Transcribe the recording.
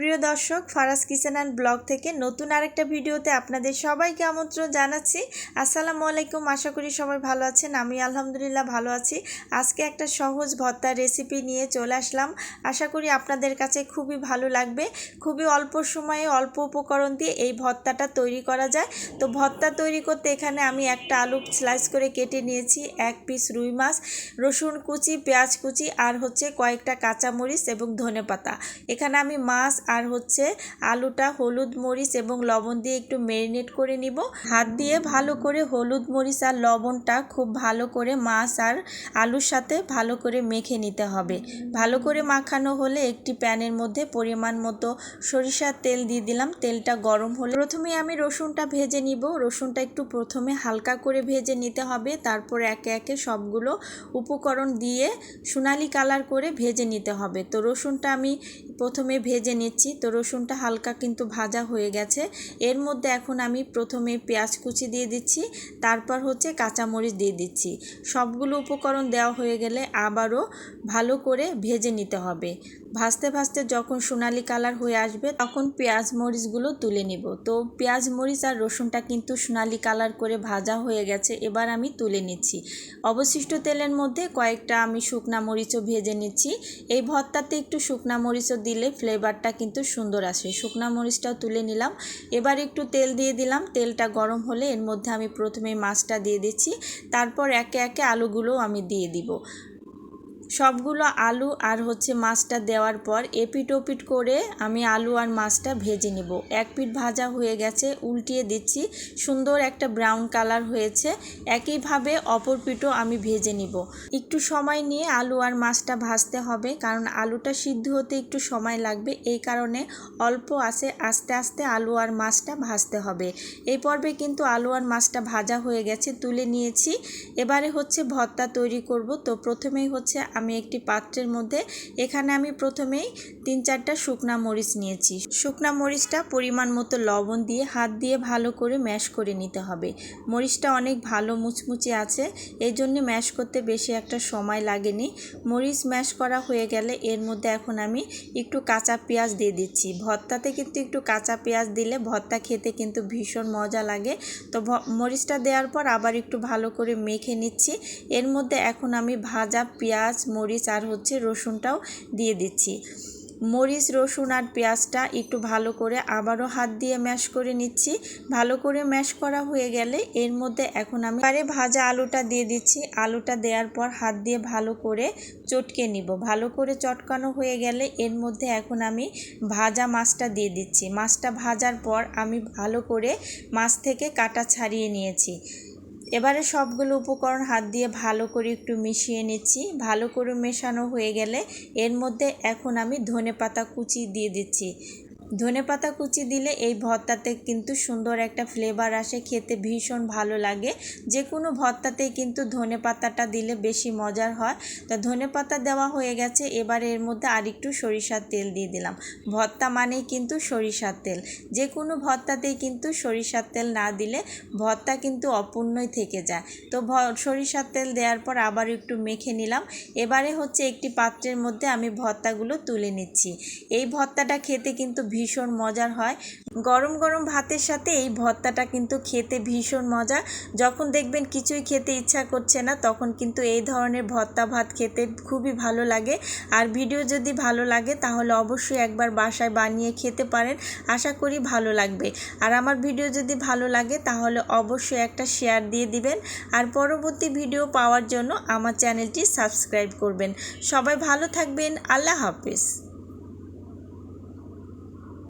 প্রিয় দর্শক, Faraz kitchen and blog থেকে নতুন আরেকটা ভিডিওতে আপনাদের সবাইকে আমন্ত্রণ জানাচ্ছি। আসসালামু আলাইকুম, আশা করি সবাই ভালো আছেন। আমি আলহামদুলিল্লাহ ভালো আছি। আজকে একটা সহজ ভর্তার রেসিপি নিয়ে চলে আসলাম। আশা করি আপনাদের কাছে খুবই ভালো লাগবে। খুবই অল্প সময়ে অল্প উপকরণ দিয়ে এই ভর্তাটা তৈরি করা যায়। তো ভর্তা তৈরি করতে এখানে আমি একটা আলু স্লাইস করে কেটে নিয়েছি, এক পিস রুই মাছ, রসুন কুচি, পেঁয়াজ কুচি আর হচ্ছে কয়েকটা কাঁচামরিচ এবং ধনে পাতা এখানে আমি মাছ আর হচ্ছে আলুটা হলুদ মরিচ এবং লবণ দিয়ে একটু ম্যারিনেট করে নিব। হাত দিয়ে ভালো করে হলুদ মরিচ আর লবণটা খুব ভালো করে মাছ আর আলুর সাথে ভালো করে মেখে নিতে হবে। ভালো করে মাখানো হলে একটি প্যানের মধ্যে পরিমাণ মতো সরিষার তেল দিয়ে দিলাম। তেলটা গরম হলে প্রথমে আমি রসুনটা ভেজে নিব। রসুনটা একটু প্রথমে হালকা করে ভেজে নিতে হবে। তারপর একে একে সবগুলো উপকরণ দিয়ে সোনালি কালার করে ভেজে নিতে হবে। তো রসুনটা আমি প্রথমে ভেজে নিচ্ছি। তো রসুনটা হালকা কিন্তু ভাজা হয়ে গেছে। এর মধ্যে এখন আমি প্রথমে পেঁয়াজ কুচি দিয়ে দিচ্ছি, তারপর হচ্ছে কাঁচামরিচ দিয়ে দিচ্ছি। সবগুলো উপকরণ দেওয়া হয়ে গেলে আবারও ভালো করে ভেজে নিতে হবে। ভাজতে ভাজতে যখন সোনালি কালার হয়ে আসবে, তখন পেঁয়াজ মরিচগুলো তুলে নিব। তো পেঁয়াজ মরিচ আর রসুনটা কিন্তু সোনালি কালার করে ভাজা হয়ে গেছে, এবার আমি তুলে নিচ্ছি। অবশিষ্ট তেলের মধ্যে কয়েকটা আমি শুকনা মরিচও ভেজে নিচ্ছি। এই ভর্তাতে একটু শুকনা মরিচও দিলে ফ্লেভারটা কিন্তু সুন্দর আসে শুকনা মরিচটাও তুলে নিলাম। এবার একটু তেল দিয়ে দিলাম। তেলটা গরম হলে এর মধ্যে আমি প্রথমে মাছটা দিয়ে দিচ্ছি। তারপর একে একে আলুগুলোও আমি দিয়ে দিব। সবগুলো আলু আর হচ্ছে মাছটা দেওয়ার পর এপিট ওপিট করে আমি আলু আর মাছটা ভেজে নেব। এক পিঠ ভাজা হয়ে গেছে, উল্টিয়ে দিচ্ছি। সুন্দর একটা ব্রাউন কালার হয়েছে। একইভাবে অপর পিঠও আমি ভেজে নিব। একটু সময় নিয়ে আলু আর মাছটা ভাজতে হবে, কারণ আলুটা সিদ্ধ হতে একটু সময় লাগবে। এই কারণে অল্প আছে, আস্তে আস্তে আলু আর মাছটা ভাজতে হবে। এই পর্বে কিন্তু আলু আর মাছটা ভাজা হয়ে গেছে, তুলে নিয়েছি। এবারে হচ্ছে ভর্তা তৈরি করব। তো প্রথমেই হচ্ছে আমি একটি পাত্রের মধ্যে, এখানে আমি প্রথমেই তিন চারটা শুকনা মরিচ নিয়েছি। শুকনা মরিচটা পরিমাণ মতো লবণ দিয়ে, হাত দিয়ে ভালো করে ম্যাশ করে নিতে হবে। মরিচটা অনেক ভালো মুচমুচে আছে এই জন্য ম্যাশ করতে বেশি একটা সময় লাগেনি। মরিচ ম্যাশ করা হয়ে গেলে এর মধ্যে এখন আমি একটু কাঁচা পেঁয়াজ দিয়ে দিচ্ছি। ভর্তাতে কিন্তু একটু কাঁচা পেঁয়াজ দিলে ভর্তা খেতে কিন্তু ভীষণ মজা লাগে। তো মরিচটা দেওয়ার পর আবার একটু ভালো করে মেখে নিচ্ছি। এর মধ্যে এখন আমি ভাজা পেঁয়াজ মরিচ আর হচ্ছে রসুনটাও দিয়ে দিচ্ছি। মরিচ, রসুন আর পেঁয়াজটা একটু ভালো করে আবারও হাত দিয়ে ম্যাশ করে নিচ্ছি। ভালো করে ম্যাশ করা হয়ে গেলে এর মধ্যে এখন আমি পারে ভাজা আলুটা দিয়ে দিচ্ছি। আলুটা দেওয়ার পর হাত দিয়ে ভালো করে চটকে নিব। ভালো করে চটকানো হয়ে গেলে এর মধ্যে এখন আমি ভাজা মাছটা দিয়ে দিচ্ছি। মাছটা ভাজার পর আমি ভালো করে মাছ থেকে কাটা ছাড়িয়ে নিয়েছি। এবারে সবগুলো উপকরণ হাত দিয়ে ভালো করে একটু মিশিয়ে নিচ্ছি। ভালো করে মেশানো হয়ে গেলে এর মধ্যে এখন আমি ধনে পাতা কুচি দিয়ে দিচ্ছি। ধনে পাতা কুচি দিলে এই ভর্তাতে কিন্তু সুন্দর একটা ফ্লেভার আসে, খেতে ভীষণ ভালো লাগে। যে কোনো ভর্তাতেই কিন্তু ধনে পাতাটা দিলে বেশি মজার হয়। তা ধনে পাতা দেওয়া হয়ে গেছে, এবার এর মধ্যে আরেকটু সরিষার তেল দিয়ে দিলাম। ভর্তা মানেই কিন্তু সরিষার তেল। যে কোনো ভর্তাতেই কিন্তু সরিষার তেল না দিলে ভর্তা কিন্তু অপূর্ণই থেকে যায়। তো সরিষার তেল দেওয়ার পর আবার একটু মেখে নিলাম। এবারে হচ্ছে একটি পাত্রের মধ্যে আমি ভর্তাগুলো তুলে নিচ্ছি। এই ভর্তাটা খেতে কিন্তু ভীষণ মজার হয়। গরম গরম ভাতের সাথে এই ভর্তাটা কিন্তু খেতে ভীষণ মজা। যখন দেখবেন কিছুই খেতে ইচ্ছা করছে না, তখন কিন্তু এই ধরনের ভর্তা ভাত খেতে খুবই ভালো লাগে। আর ভিডিও যদি ভালো লাগে, তাহলে অবশ্যই একবার বাসায় বানিয়ে খেতে পারেন। আশা করি ভালো লাগবে। আর আমার ভিডিও যদি ভালো লাগে, তাহলে অবশ্যই একটা শেয়ার দিয়ে দিবেন। আর পরবর্তী ভিডিও পাওয়ার জন্য আমার চ্যানেলটি সাবস্ক্রাইব করবেন। সবাই ভালো থাকবেন। আল্লাহ হাফিজ।